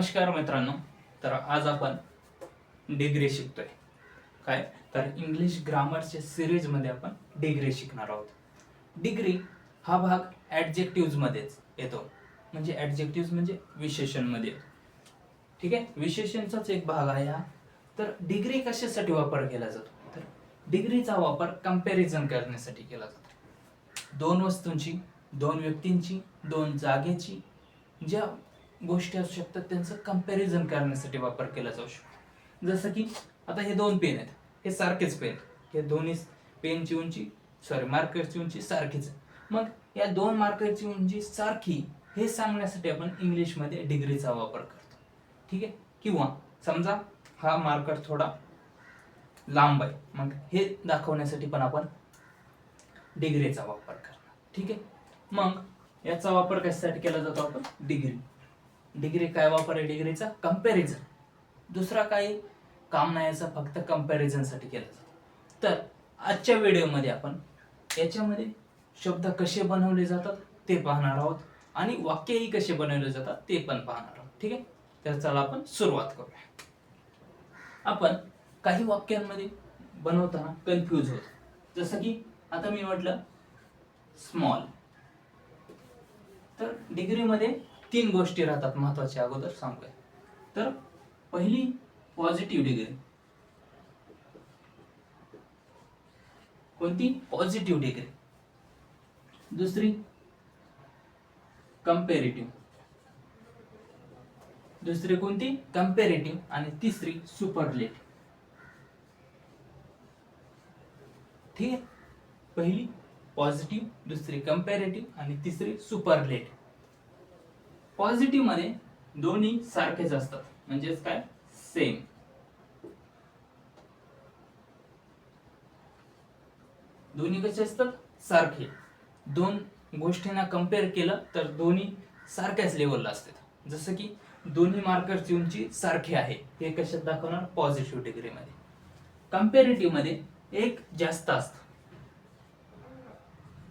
नमस्कार मित्रांनो. तर आज आपण डिग्री शिकतोय. काय? तर इंग्लिश ग्रामरच्या सिरीजमध्ये आपण डिग्री शिकणार आहोत. डिग्री हा भाग ॲडजेक्टिव्ज मध्येच येतो. म्हणजे ॲडजेक्टिव्ज म्हणजे विशेषणमध्ये ठीक आहे? विशेषणचाच एक भाग आहे हा. तर डिग्री कशासाठी वापर केला जातो? तर डिग्रीचा वापर कंपॅरिझन करण्यासाठी केला जातो. दोन वस्तूंची दोन व्यक्तींची दोन जागेची ज्या गोष्टी असू शकतात त्यांचं कंपॅरिझन करण्यासाठी वापर केला जाऊ शकतो. जसं की आता हे दोन पेन आहेत. हे सारखेच पेन हे दोन्ही पेनची उंची सॉरी मार्करची उंची सारखीच मग या दोन मार्करची उंची सारखी हे सांगण्यासाठी आपण इंग्लिशमध्ये डिग्रीचा वापर करतो. ठीक आहे? किंवा समजा हा मार्कर थोडा लांब आहे. मग हे दाखवण्यासाठी पण आपण डिग्रीचा वापर करणार. ठीक आहे? मग याचा वापर कशासाठी केला जातो आपण? डिग्री. डिग्री काय वापर आहे डिग्रीचा कंपॅरिझन दुसरा काही काम नाही याचा फक्त कम्पॅरिझनसाठी केला जातो. तर आजच्या व्हिडिओमध्ये आपण याच्यामध्ये शब्द कसे बनवले जातात ते पाहणार आहोत आणि वाक्यही कसे बनवले जातात ते पण पाहणार आहोत. ठीक आहे? तर चला आपण सुरुवात करूया. आपण काही वाक्यांमध्ये बनवताना कन्फ्यूज होतो. जसं की आता मी म्हटलं स्मॉल तर डिग्रीमध्ये तीन गोष्टी राहतात महत्त्वाच्या अगोदर सांगूया. तर पहिली पॉझिटिव्ह डिग्री कोणती? पॉझिटिव्ह डिग्री दुसरी कम्पेरेटिव्ह दुसरी कोणती? कम्पेरेटिव्ह आणि तिसरी सुपरलेटिव्ह ठीक आहे? पहिली पॉझिटिव्ह दुसरी कम्पॅरेटिव्ह आणि तिसरी सुपरलेटिव्ह पॉझिटिव्हमध्ये दोन्ही सारखेच असतात. म्हणजेच काय? सेम दोन्ही कसे असतात? सारखे. दोन गोष्टींना कंपेअर केलं तर दोन्ही सारख्याच लेवलला असतात. जसं की दोन्ही मार्करची उंची सारखी आहे. हे कशात दाखवणार? पॉझिटिव्ह डिग्रीमध्ये कम्पॅरेटिव्हमध्ये एक जास्त असतं.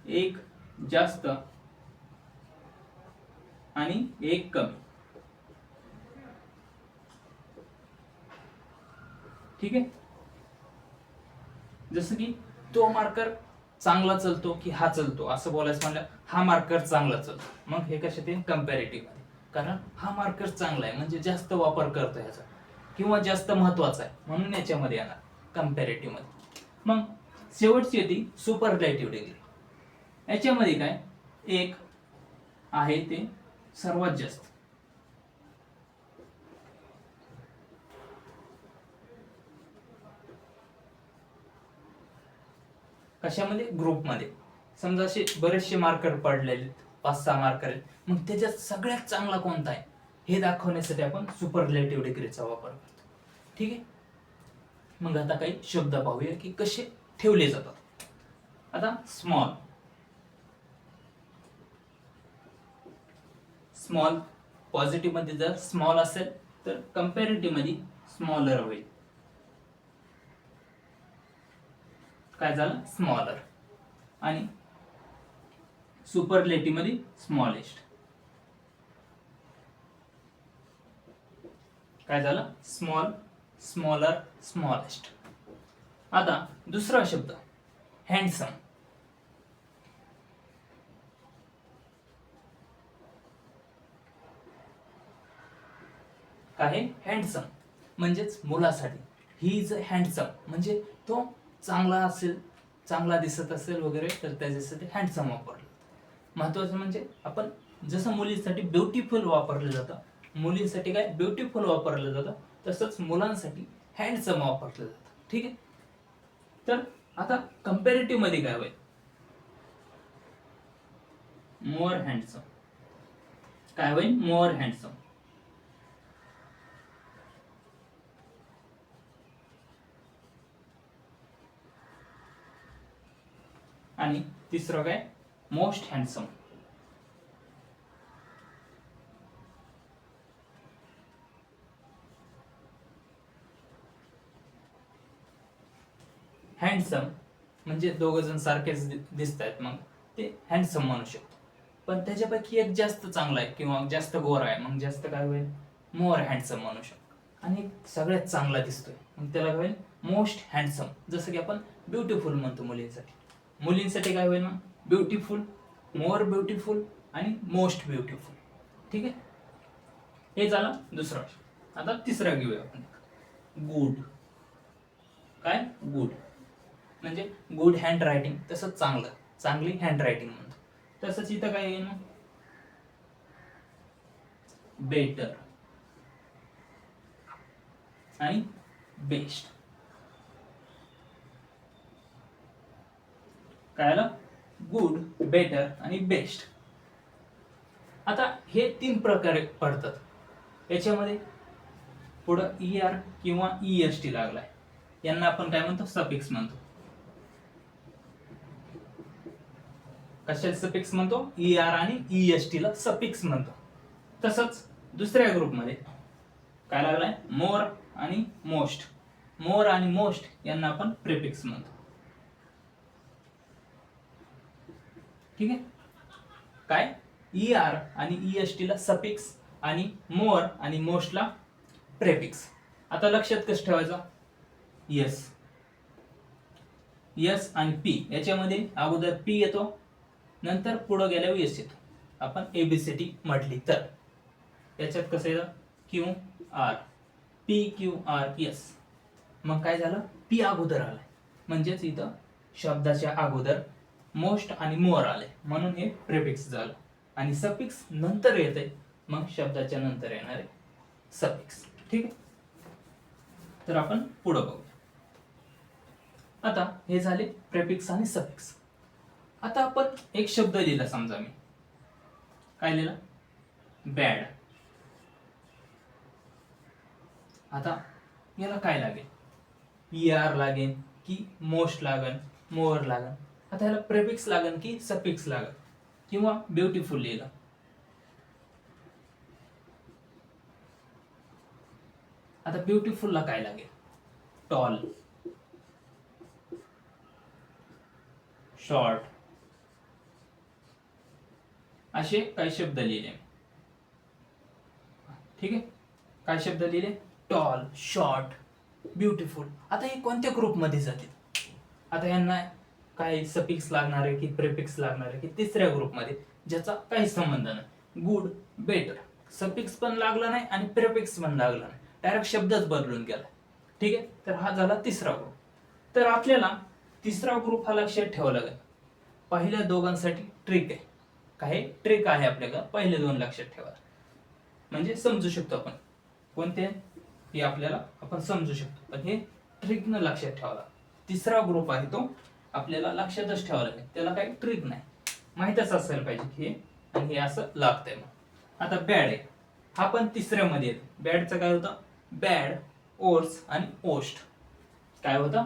एक जास्त आणि एक कमी ठीक आहे? जसं की तो मार्कर चांगला चलतो की हा चलतो? असं बोलायचं म्हणलं हा मार्कर चांगला चलतो. मग हे कशात येईल कम्पॅरेटिव्हमध्ये कारण हा मार्कर चांगला आहे म्हणजे जास्त वापर करतो ह्याचा. किंवा जास्त महत्त्वाचा आहे म्हणून याच्यामध्ये येणार कम्पॅरेटिव्हमध्ये. मग शेवटची येते सुपरलेटिव्ह डिग्री याच्यामध्ये काय? एक आहे ते सर्वात जास्त. कशामध्ये? ग्रुपमध्ये. समजा असे बरेचसे मार्कर पडलेले आहेत, पाच सहा मार्कर आहेत. मग त्याच्यात सगळ्यात चांगला कोणता आहे? हे दाखवण्यासाठी आपण सुपरलेटिव्ह डिग्रीचा वापर करतो. ठीक आहे? मग आता काही शब्द पाहूया की कसे ठेवले जातात. आता स्मॉल स्मॉल पॉझिटिव्हमध्ये जर स्मॉल असेल तर कम्पॅरेटिव्हमध्ये स्मॉलर होईल. काय झालं? स्मॉलर आणि सुपरलेटिव्हमध्ये स्मॉलेस्ट काय झालं? स्मॉल स्मॉलर स्मॉलेस्ट आता दुसरा शब्द हँडसम काय? आहे हँडसम म्हणजेच मुलासाठी. ही इज हँडसम म्हणजे तो चांगला असेल चांगला दिसत असेल वगैरे तर त्याच्यासाठी हँडसम वापरलं. महत्वाचं म्हणजे आपण जसं मुलीसाठी ब्युटिफुल वापरलं जातं मुलींसाठी काय? ब्युटिफुल वापरलं जातं तसंच मुलांसाठी हँडसम वापरलं जातं. ठीक आहे? तर आता कम्पॅरेटिव्हमध्ये काय होईल? मोर हँडसम काय होईल? मोर हँडसम आणि तिसरं काय? मोस्ट हँडसम हँडसम म्हणजे दोघ जण सारखेच दिसत आहेत मग. ते हँडसम म्हणू शकतो. पण त्याच्यापैकी एक जास्त चांगला आहे किंवा जास्त गोरा आहे. मग जास्त काय होईल? मोर हँडसम म्हणू शकतो. आणि सगळ्यात चांगला दिसतोय. मग त्याला काय होईल? मोस्ट हँडसम जसं की आपण ब्युटिफुल म्हणतो मुलींसाठी. मुलींसाठी काय होईल मग ब्युटिफुल मोर ब्युटिफुल आणि मोस्ट ब्युटिफुल ठीक आहे? हे झालं दुसरा आता तिसरा घेऊया आपण. गुड काय? गुड म्हणजे गुड हँड रायटिंग तसंच चांगलं. चांगली हँड रायटिंग म्हणतो. तसंच इथं काय येईल बेटर आणि बेस्ट काय आलं गुड बेटर आणि बेस्ट आता हे तीन प्रकारे पडतात. याच्यामध्ये पुढं ई आर किंवा ई एस टी लागलाय. यांना आपण काय म्हणतो? सफिक्स म्हणतो. कशाला सफिक्स म्हणतो? ई आर आणि ई एस टी ला सफिक्स म्हणतो. तसंच दुसऱ्या ग्रुपमध्ये काय लागलाय? मोर आणि मोस्ट मोर आणि मोस्ट यांना आपण प्रिफिक्स म्हणतो. ठीक आहे? काय? ई आर आणि ई एस टीला सपिक्स आणि मोर आणि मोस्टला प्रेफिक्स आता लक्षात कसं ठेवायचं? यस यस आणि पी याच्यामध्ये अगोदर पी येतो नंतर पुढं गेल्यावर यस येतो. आपण एबीसीडी म्हटली तर. याच्यात कसं येतं? Q R P Q R S मग काय झालं? पी अगोदर आलाय. म्हणजेच इथं शब्दाच्या अगोदर मोस्ट आणि मोर आले. म्हणून हे प्रेफिक्स झालं. आणि सफिक्स नंतर येते. मग शब्दाच्या नंतर येणारे सफिक्स. ठीक आहे? तर आपण पुढं बघूया. आता हे झाले प्रेफिक्स आणि सफिक्स. आता आपण एक शब्द लिहिला समजा मी. काय लिहिला? बॅड. आता याला काय लागेल? ई आर लागेल की मोस्ट लागेल मोर लागेल आता ह्याला प्रेफिक्स लागेल की सफिक्स लागेल किंवा ब्युटिफुल लिहिलं आता ब्युटिफुलला काय लागेल? टॉल शॉर्ट असे काही शब्द लिहिले. ठीक आहे? काय शब्द लिहिले? टॉल शॉर्ट ब्युटिफुल आता हे कोणत्या ग्रुपमध्ये जातील? आता यांना काय सफिक्स लागणार आहे की प्रेफिक्स लागणार आहे की तिसऱ्या ग्रुपमध्ये ज्याचा काही संबंध नाही. गुड बेटर सफिक्स पण लागला नाही आणि प्रेफिक्स पण लागला नाही. डायरेक्ट शब्दच बदलून गेला. ठीक आहे? तर हा झाला तिसरा ग्रुप तर आपल्याला तिसरा ग्रुप हा लक्षात ठेवावा लागेल. पहिल्या दोघांसाठी ट्रिक आहे. काही ट्रिक आहे आपल्याला पहिले दोन लक्षात ठेवा. म्हणजे समजू शकतो आपण. कोणते? हे आपल्याला आपण समजू शकतो. पण हे ट्रिकनं लक्षात ठेवावा तिसरा ग्रुप आहे तो आपल्याला लक्षातच ठेवावं लागेल. त्याला काही ट्रिक नाही. माहीतच असायला पाहिजे की हे आणि हे असं लागतंय मग आता बॅड आहे. हा पण तिसऱ्यामध्ये येतो. बॅडचं काय होतं? बॅड ओर्स आणि ओस्ट काय होतं?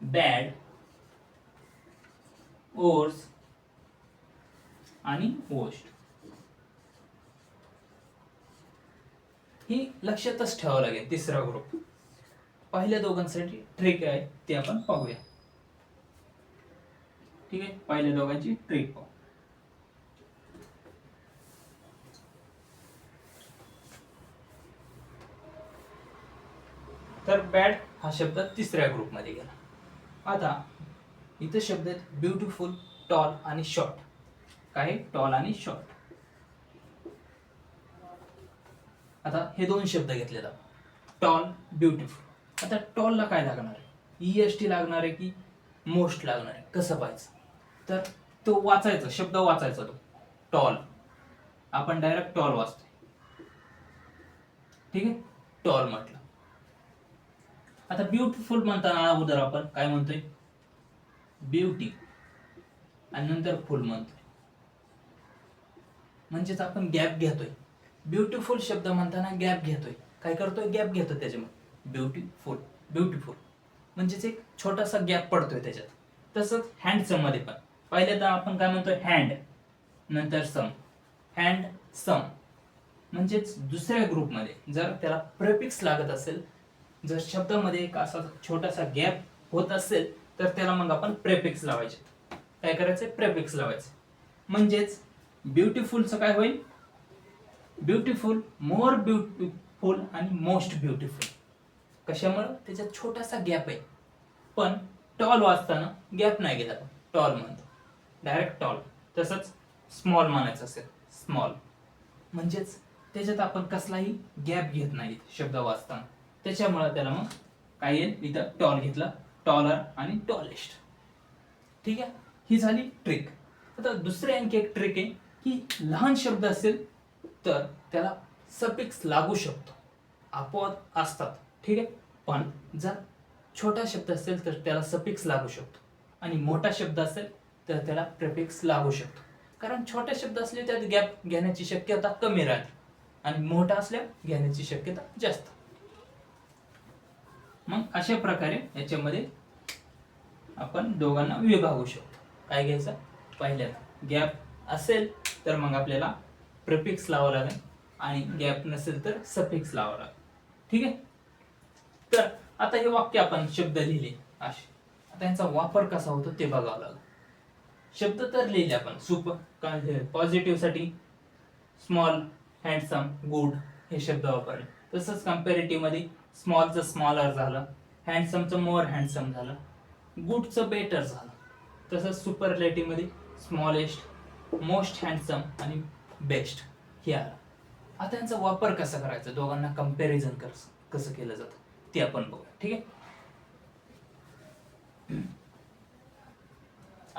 बॅड ओर्स आणि ओस्ट ही लक्षातच ठेवावं लागेल तिसरा ग्रुप पहिल्या दोघांसाठी ट्रिक आहे. ते आपण पाहूया. ठीक आहे? पहिल्या दोघांची ट्रिक पाहू. तर बॅड हा शब्द तिसऱ्या ग्रुपमध्ये गेला. आता इथं शब्द आहेत ब्युटिफुल टॉल आणि शॉर्ट काय? टॉल आणि शॉर्ट आता हे दोन शब्द घेतले जातात टॉल ब्युटिफुल आता टॉलला काय लागणार आहे? ई एस टी लागणार आहे की मोस्ट लागणार आहे? कसं पाहायचं? तर तो वाचायचा शब्द वाचायचा तो. टॉल. आपण डायरेक्ट टॉल वाचतोय. ठीक आहे? टॉल म्हटलं. आता ब्युटिफुल म्हणताना अगोदर आपण काय म्हणतोय? ब्युटी आणि नंतर फुल म्हणतोय. म्हणजेच आपण गॅप घेतोय. ब्युटिफुल शब्द म्हणताना गॅप घेतोय. काय करतोय? गॅप घेतो त्याच्यामध्ये. ब्युटिफुल ब्युटिफुल म्हणजेच एक छोटासा गॅप पडतोय त्याच्यात. तसंच हँडसममध्ये पण. पहिले तर आपण काय म्हणतोय हँड नंतर सम हँड सम म्हणजेच दुसऱ्या ग्रुपमध्ये जर त्याला प्रेपिक्स लागत असेल जर शब्दामध्ये एक असा छोटासा गॅप होत असेल तर त्याला मग आपण प्रेफिक्स लावायचे. काय करायचं प्रेफिक्स लावायचे. म्हणजेच ब्युटिफुलचं काय होईल? ब्युटिफुल मोर ब्युटिफुल आणि मोस्ट ब्युटिफुल कशामुळं? त्याच्यात छोटासा गॅप आहे. पण टॉल वाचताना गॅप नाही गेला टॉल म्हणतो. डायरेक्ट टॉल तसंच स्मॉल म्हणायचं असेल. स्मॉल म्हणजेच त्याच्यात आपण कसलाही गॅप घेत नाही शब्द वाचताना. त्याच्यामुळे त्याला मग काय येईल? इथं टॉल घेतला. टॉलर आणि टॉलेस्ट ठीक आहे? ही झाली ट्रिक आता दुसरी आणखी एक ट्रिक आहे की लहान शब्द असेल तर त्याला सपिक्स लागू शकतो. आपोआप असतात. ठीक आहे? पण जर छोटा शब्द असेल तर त्याला सपिक्स लागू शकतो. आणि मोठा शब्द असेल तर त्याला प्रेफिक्स लागू शकतो. कारण छोटे शब्द असले त्यात गॅप घेण्याची शक्यता कमी राहते. आणि मोठा असल्या घेण्याची शक्यता जास्त. मग अशा प्रकारे याच्यामध्ये आपण दोघांना विभागू शकतो. काय घ्यायचं? पहिल्यांदा गॅप असेल तर मग आपल्याला प्रिफिक्स लावावं लागेल. आणि गॅप नसेल तर सफिक्स लावावं लागेल. ठीक आहे? तर आता हे वाक्य आपण शब्द लिहिले. असे. आता यांचा वापर कसा होतो ते बघावं लागेल. शब्द तर लिहिले आपण सुप पॉझिटिव्हसाठी स्मॉल हँडसम गुड हे शब्द वापरले. तसंच कम्पॅरेटिव्हमध्ये स्मॉलचं स्मॉलर झालं हँडसमचं मोर हँडसम झालं गुडचं बेटर झालं. तसंच सुपरमध्ये स्मॉलेस्ट मोस्ट हँडसम आणि बेस्ट हे आलं. आता यांचा वापर कसा करायचा? दोघांना कंपॅरिझन कसं केलं जातं? ते आपण बघूया. ठीक आहे?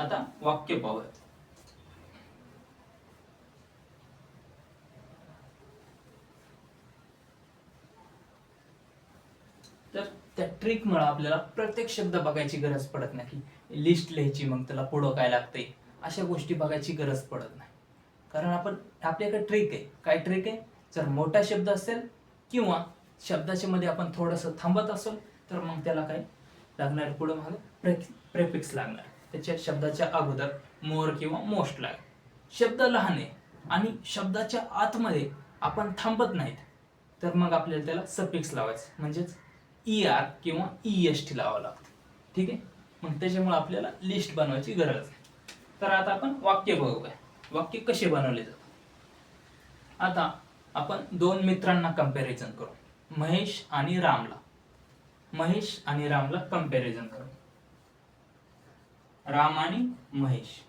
आता वाक्य पाहूयात. तर त्या ट्रिकमुळे आपल्याला प्रत्येक शब्द बघायची गरज पडत नाही. लिस्ट लिहायची मग त्याला पुढं काय लागतंय? अशा गोष्टी बघायची गरज पडत नाही. कारण आपण आपल्याकडे ट्रिक आहे. काय ट्रिक आहे? जर मोठा शब्द असेल किंवा शब्दाच्या मध्ये आपण थोडंसं थांबत असेल तर मग त्याला काय? लागणार पुढं मागे प्रे प्रेफिक्स लागणार. त्याच्या शब्दाच्या अगोदर मोर किंवा मोस्ट लाग. शब्द लहान आहे आणि शब्दाच्या आतमध्ये आपण थांबत नाहीत. तर मग आपल्याला त्याला सफिक्स लावायचं. म्हणजेच ई आर किंवा ई एस टी लावावं लागतं. ठीक आहे? मग त्याच्यामुळे आपल्याला लिस्ट बनवायची गरज आहे तर आता आपण वाक्य बघूया. वाक्य कसे बनवले जातात? आता आपण दोन मित्रांना कंपॅरिझन करू. महेश आणि रामला. महेश आणि रामला कंपॅरिझन करू. राम आणि महेश.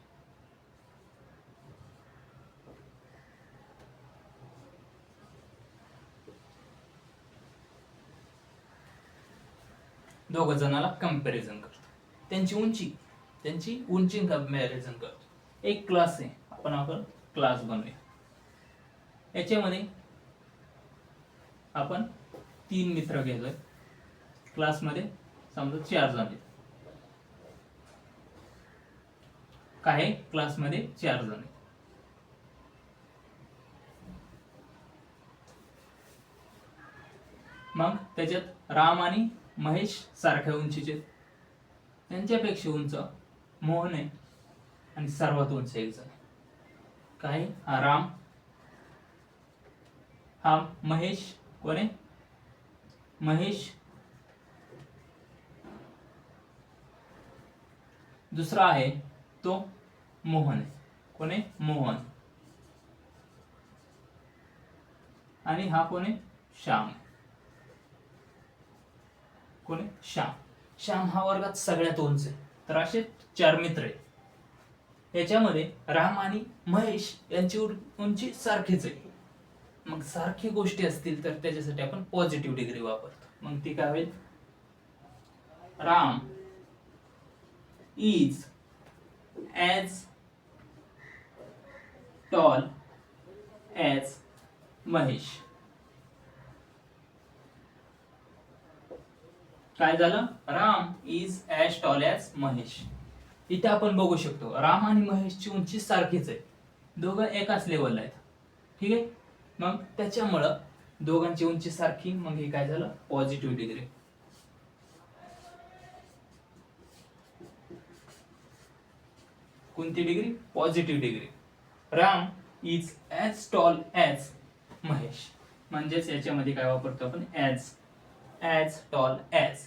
दोघ जणाला कंपॅरिझन करतो. त्यांची उंची त्यांची उंची कंपॅरिझन करतो. एक क्लास आहे आपण आपण क्लास बनवूया. याच्यामध्ये आपण तीन मित्र घेतोय क्लासमध्ये समजा चार जण आहेत. काय क्लासमध्ये चार जण आहे मग त्याच्यात राम आणि महेश सारख्या उंचीचे त्यांच्यापेक्षा उंच मोहन आहे आणि सर्वात उंच एक जण काय हा राम हा महेश कोण आहे? महेश. दुसरा आहे तो मोहन आहे. कोण आहे? मोहन. आणि हा कोण आहे? श्याम. कोण आहे? श्याम. श्याम हा वर्गात सगळ्यात उंच आहे. तर असे चार मित्र आहेत. याच्यामध्ये राम आणि महेश यांची उंची सारखीच आहे. मग सारखी गोष्टी असतील तर त्याच्यासाठी आपण पॉझिटिव्ह डिग्री वापरतो. मग ती काय होईल? Ram is as tall as Mahesh काय झालं? Ram is as tall as Mahesh इथे आपण बघू शकतो राम आणि महेशची उंची सारखीच आहे. दोघं एकाच लेवलला आहेत. ठीक आहे? मग त्याच्यामुळं दोघांची उंची सारखी मग हे काय झालं? पॉझिटिव्ह डिग्री कोणती degree positive degree Ram is as tall as Mahesh. म्हणजेच याच्यामध्ये काय वापरतो आपण? ॲज ॲज टॉल ॲज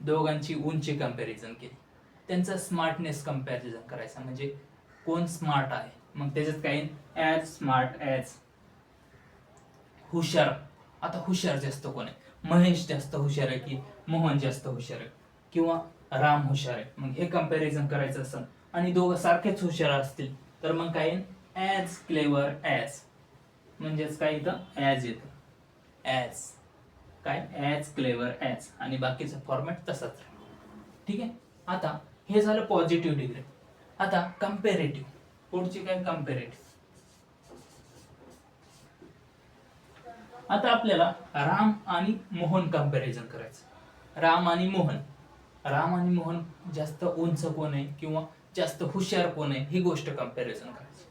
दोघांची उंची कंपॅरिझन केली. त्यांचा स्मार्टनेस कंपॅरिझन करायचा. म्हणजे कोण स्मार्ट आहे? मग त्याच्यात काय ॲज स्मार्ट ॲज हुशार. आता हुशार जास्त कोण आहे? महेश जास्त हुशार आहे की मोहन जास्त हुशार आहे? किंवा राम हुशार आहे? मग हे कंपॅरिझन करायचं असेल आणि दोघं सारखेच हुशार असतील तर मग काय ॲज क्लेवर ॲज म्हणजेच काय इथं? ॲज येतं. ॲज काय? ॲज क्लेवर ॲज आणि बाकीचं फॉर्मॅट तसाच ठीक आहे? आता हे झालं पॉझिटिव्ह डिग्री आता कम्पेरेटिव्ह पुढची काय कम्पेरेटिव्ह आता आपल्याला राम आणि मोहन कंपॅरिझन करायचं. राम आणि मोहन. राम आणि मोहन जास्त उंच कोण आहे? किंवा जास्त हुशार कोण आहे ही गोष्ट कंपॅरिझन करायची.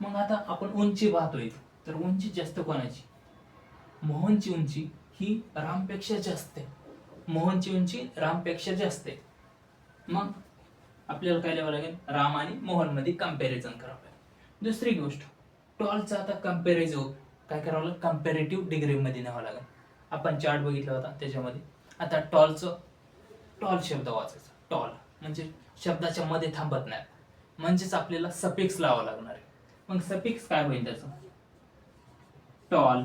मग आता आपण उंची पाहतोय तर उंची जास्त कोणाची? मोहनची उंची ही रामपेक्षा जास्त आहे. मोहनची उंची रामपेक्षा जास्त आहे. मग आपल्याला काय लिहावं लागेल? राम आणि मोहनमध्ये कंपॅरिझन करावं लागेल. दुसरी गोष्ट टॉलचा आता कंपॅरिझन काय करावं लागेल? कम्पॅरेटिव्ह डिग्रीमध्ये न्यावं लागेल. आपण चार्ट बघितला होता त्याच्यामध्ये. आता टॉलचं टॉल शब्द वाचायचा. टॉल म्हणजे शब्दाच्या मध्ये थांबत नाही. म्हणजेच आपल्याला सफिक्स लावा लागणार आहे. मग सफिक्स काय होईल त्याचं? टॉल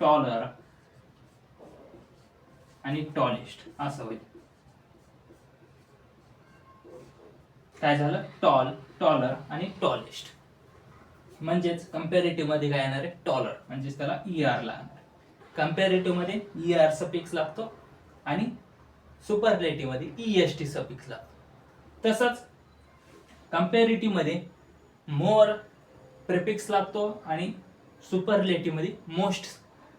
टॉलर आणि टॉलिस्ट असं होईल. काय झालं? टॉल टॉलर आणि टॉलिस्ट म्हणजेच कम्पॅरेटिव्हमध्ये काय येणार आहे? टॉलर म्हणजेच त्याला ई आर लागणार. कम्पॅरेटिव्हमध्ये ई आर सफिक्स लागतो आणि सुपरलेटिव्हमध्ये ई एस टी सफिक्स लागतो. तसंच कम्पॅरेटिव्हमध्ये मोर प्रिफिक्स लागतो आणि सुपरलेटीमध्ये मोस्ट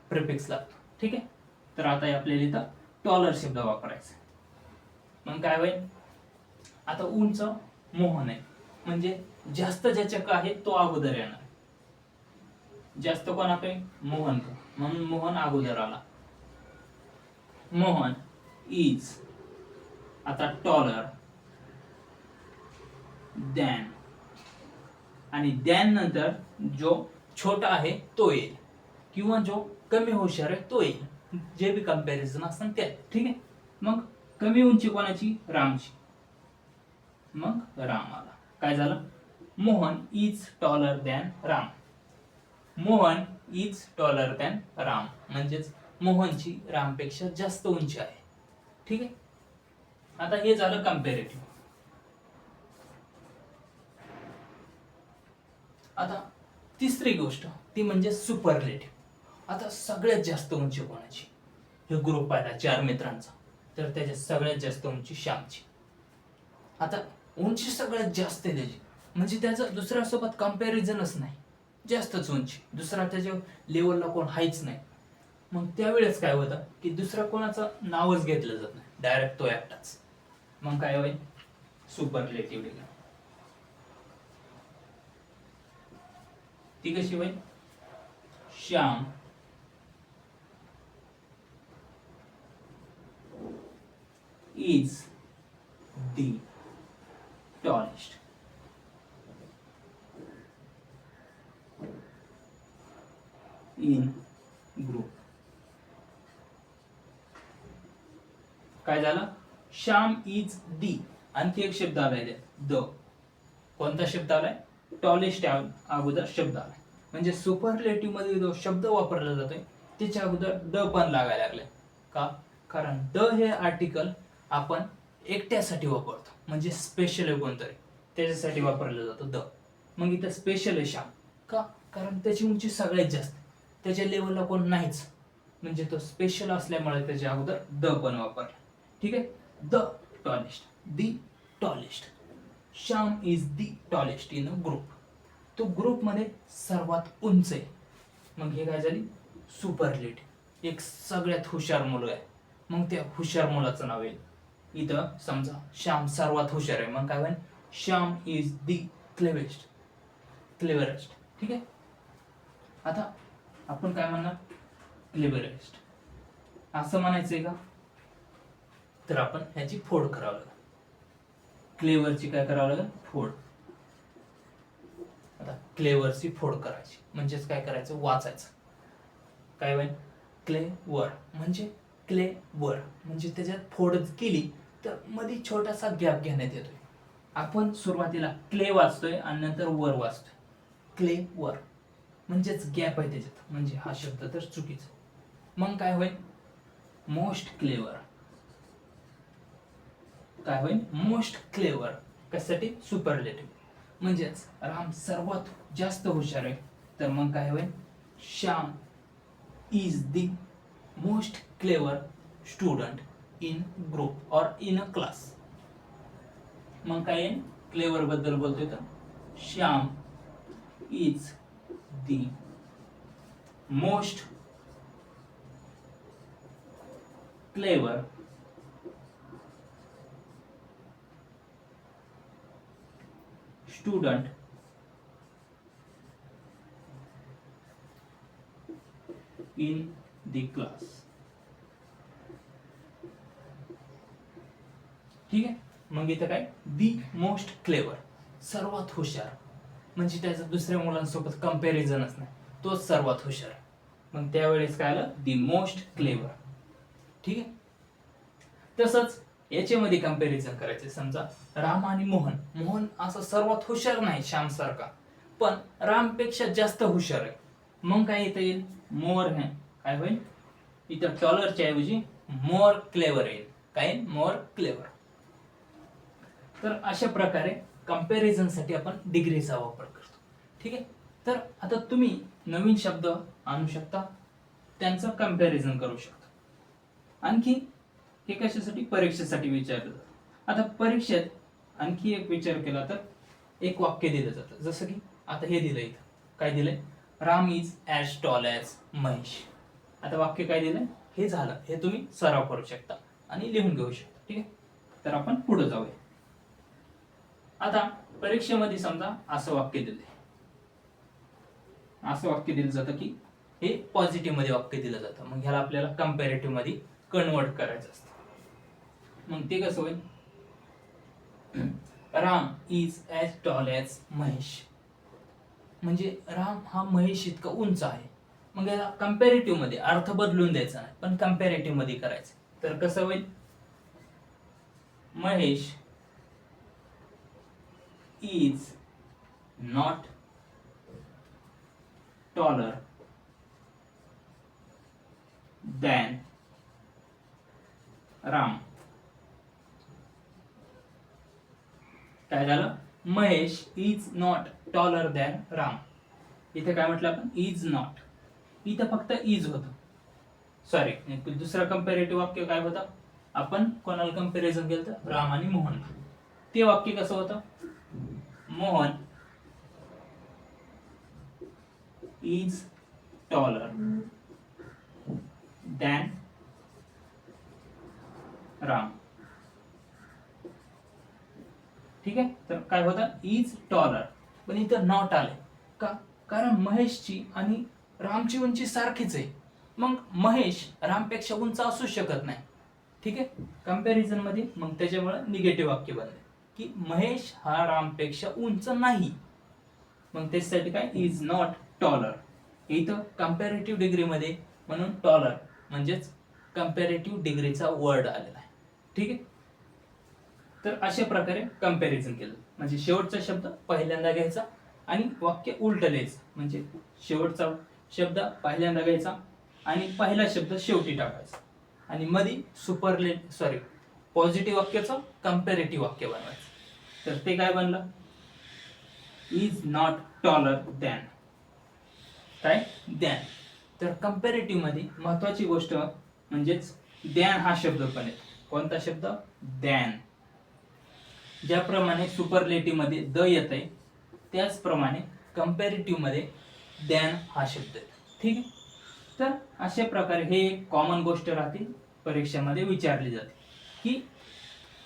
प्रिफिक्स लागतो. ठीक आहे? तर आता आपल्याला इथं टॉलर शब्द वापरायचा मग काय होईल? आता उंच मोहन आहे. म्हणजे जास्त ज्याच्याक आहे तो अगोदर येणार. जास्त कोण आहे मोहन म्हणून मोहन अगोदर आला. मोहन इज आता टॉलर दॅन आणि दॅन नंतर जो छोटा आहे तो येईल. किंवा जो कमी हुशार आहे तो येईल. जे बी कंपॅरिझन असतात त्या ठीक आहे? मग कमी उंची कोणाची? रामची. मग राम आला काय झालं? Mohan is taller than Ram. Mohan is taller than Ram. म्हणजेच मोहनची रामपेक्षा जास्त उंची आहे. ठीक आहे? आता हे झालं कम्पॅरेटिव्ह आता तिसरी गोष्ट ती म्हणजे सुपरलेटिव्ह आता सगळ्यात जास्त उंची कोणाची? हे ग्रुप आहे चार मित्रांचा. तर त्याच्या सगळ्यात जास्त उंची श्यामची. आता उंची सगळ्यात जास्त आहे त्याची. म्हणजे त्याचं दुसऱ्यासोबत कम्पॅरिझनच नाही. जास्तच उंची. दुसरा त्याच्या लेवलला कोण हायच नाही. मग त्यावेळेस काय होतं की दुसरा कोणाचं नावच घेतलं जात नाही. डायरेक्ट तो एकटाच. मग काय होईल? सुपरलेटिव्ह ती कशी होईल? Shyam. Is the tallest in group काय झालं? श्याम इज दी आणखी एक शब्द आलाय द. कोणता शब्द आलाय? टॉलेस्ट अगोदर शब्द आला म्हणजे सुपरलेटिव्हमध्ये जो शब्द वापरला जातोय त्याच्या अगोदर द पण लागायला लागले का? कारण द हे आर्टिकल आपण एकट्यासाठी वापरतो. म्हणजे स्पेशल आहे कोणतरी त्याच्यासाठी वापरलं जातं द. मग इथं स्पेशल आहे श्याम. का? कारण त्याची उंची सगळ्यात जास्त त्याच्या लेवलला कोण नाहीच. म्हणजे तो स्पेशल असल्यामुळे त्याच्या अगोदर द पण वापरला. ठीक आहे? The tallest the tallest Shyam is the tallest in a group तो ग्रुपमध्ये सर्वात उंच आहे. मग हे काय झाली? सुपर लीड एक सगळ्यात हुशार मुलगा आहे. मग त्या हुशार मुलाचं नाव येईल. इथं समजा श्याम सर्वात हुशार आहे. मग काय होईल? Shyam is the cleverest cleverest ठीक आहे? आता आपण काय म्हणणार? क्लेवरेस्ट असं म्हणायचं आहे का? तर आपण ह्याची फोड करावं लागेल. क्लेवरची काय करावं लागेल? फोड. आता क्लेवरची फोड करायची. म्हणजेच काय करायचं? वाचायचं. काय होईल? क्ले वर म्हणजे क्ले वर म्हणजे त्याच्यात फोड केली तर मध्ये छोटासा गॅप घेण्यात येतोय. आपण सुरुवातीला क्ले वाचतोय आणि नंतर वर वाचतोय. क्ले वर म्हणजेच गॅप आहे त्याच्यात. म्हणजे हा शब्द तर चुकीचा मग काय होईल? Most clever. काय होईल? मोस्ट क्लेवर कशासाठी? सुपरलेटिव्ह. म्हणजेच राम सर्वात जास्त हुशार आहे. तर मग काय होईल? Shyam is the most clever student in group और इन अ क्लास मग काय येईल? क्लेवर बद्दल बोलतोय तर. Shyam is the most clever student in the class ठीक आहे? मग इथं काय? दी मोस्ट क्लेवर सर्वात हुशार. म्हणजे त्याचं दुसऱ्या मुलांसोबत कम्पॅरिझनच नाही तोच सर्वात हुशार. मग त्यावेळेस काय आलं? दी मोस्ट क्लेवर ठीक आहे? तसंच याच्यामध्ये कंपॅरिझन करायचे समजा राम आणि मोहन. मोहन असं सर्वात हुशार नाही श्याम सारखा. पण रामपेक्षा जास्त हुशार आहे. मग काय इथं येईल? मोर हे काय होईल? इथं टॉलरच्या ऐवजी मोर क्लेवर येईल काय? मोर क्लेवर तर अशा प्रकारे कम्पॅरिझनसाठी आपण डिग्रीचा वापर करतो. ठीक आहे? तर आता तुम्ही नवीन शब्द आणू शकता. त्यांचं कंपॅरिझन करू शकता. आणखी हे कशासाठी? परीक्षेसाठी विचारलं जातं. आता परीक्षेत आणखी एक विचार केला तर एक वाक्य दिलं जातं. जसं की आता हे दिलं इथं. काय दिलंय? Ram is as tall as Mahesh. आता वाक्य काय दिलंय? हे झालं. हे तुम्ही सराव करू शकता आणि लिहून घेऊ शकता. ठीक आहे? तर आपण पुढे जाऊया. आता परीक्षेमध्ये समजा असं वाक्य दिलंय. असं वाक्य दिलं जातं की हे पॉझिटिव्हमध्ये वाक्य दिलं जातं. मग ह्याला आपल्याला कम्पॅरेटिव्हमध्ये कन्वर्ट करायचं असतं. मग ते कसं होईल? Ram is as tall as Mahesh. म्हणजे राम हा महेश इतका उंच आहे. मग याला कम्पॅरेटिव्हमध्ये अर्थ बदलून द्यायचा नाही पण कम्पॅरेटिव्हमध्ये करायचं. तर कसं होईल? Mahesh is not taller than Ram. काय झालं? Mahesh is not taller than Ram. इथे काय म्हटलं आपण? इज नॉट इथं फक्त इज होतं. सॉरी दुसरं कम्पेरेटिव्ह वाक्य काय होतं? आपण कोणाला कंपॅरिझन केलं तर? राम आणि मोहन ते वाक्य कसं होतं? Mohan is taller than Ram. ठीक आहे? तर काय होतं? इज टॉलर पण इथं नॉट आले का? कारण महेशची आणि रामची उंची सारखीच आहे. मग महेश रामपेक्षा उंच असू शकत नाही. ठीक आहे? कम्पॅरिझनमध्ये मग त्याच्यामुळे निगेटिव्ह वाक्य बनले की महेश हा रामपेक्षा उंच नाही. मग त्याच्यासाठी काय? इज नॉट टॉलर इथं कम्पॅरेटिव्ह डिग्रीमध्ये म्हणून टॉलर म्हणजेच कम्पॅरेटिव्ह डिग्रीचा वर्ड आलेला आहे. ठीक आहे? तर अशा प्रकारे कंपॅरिझन केलं. म्हणजे शेवटचा शब्द पहिल्यांदा घ्यायचा आणि वाक्य उलट लिहायचं. म्हणजे शेवटचा शब्द पहिल्यांदा घ्यायचा आणि पहिला शब्द शेवटी टाकायचा. आणि मध्ये सुपरले सॉरी पॉझिटिव्ह वाक्याचं कम्पॅरेटिव्ह वाक्य बनवायचं. तर ते काय बनलं? इज नॉट टॉलर दॅन काय दॅन तर कम्पॅरेटिव्हमध्ये मध्ये गोष्ट म्हणजेच दॅन हा शब्द पण आहे. कोणता शब्द? दॅन ज्याप्रमाणे सुपरलेटिव्हमध्ये द येत आहे त्याचप्रमाणे कम्पॅरेटिव्हमध्ये दॅन हा शब्द आहे ठीक आहे? तर अशा प्रकारे हे एक कॉमन गोष्ट राहते परीक्षेमध्ये विचारली जाते की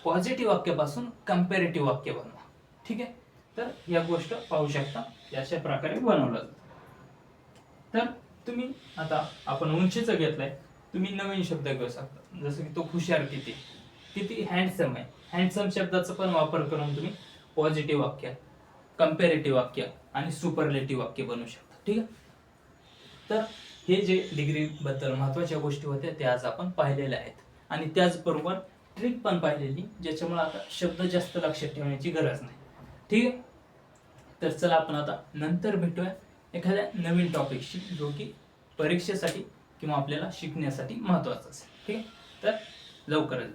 पॉझिटिव्ह वाक्यापासून कम्पॅरेटिव्ह वाक्य बनवा. ठीक आहे? तर या गोष्ट पाहू शकता अशा प्रकारे बनवलं जातं. तर तुम्ही आता आपण उंचीचं घेतलंय तुम्ही नवीन शब्द घेऊ शकता. जसं की तो हुशार किती? किती हँडसम आहे. हँडसम शब्दाचा पण वापर करून तुम्ही पॉझिटिव्ह वाक्य कम्पॅरेटिव्ह वाक्य आणि सुपरलेटिव्ह वाक्य बनवू शकता. ठीक आहे? तर हे जे डिग्री बद्दल महत्त्वाच्या गोष्टी होत्या त्या आज आपण पाहिलेल्या आहेत. आणि त्याचबरोबर ट्रिक पण पाहिलेली ज्याच्यामुळे आता शब्द जास्त लक्षात ठेवण्याची गरज नाही. ठीक आहे? तर चला आपण आता नंतर भेटूया एखाद्या नवीन टॉपिकशी जो की परीक्षेसाठी किंवा आपल्याला शिकण्यासाठी महत्त्वाचा असेल. ठीक आहे? तर लवकरच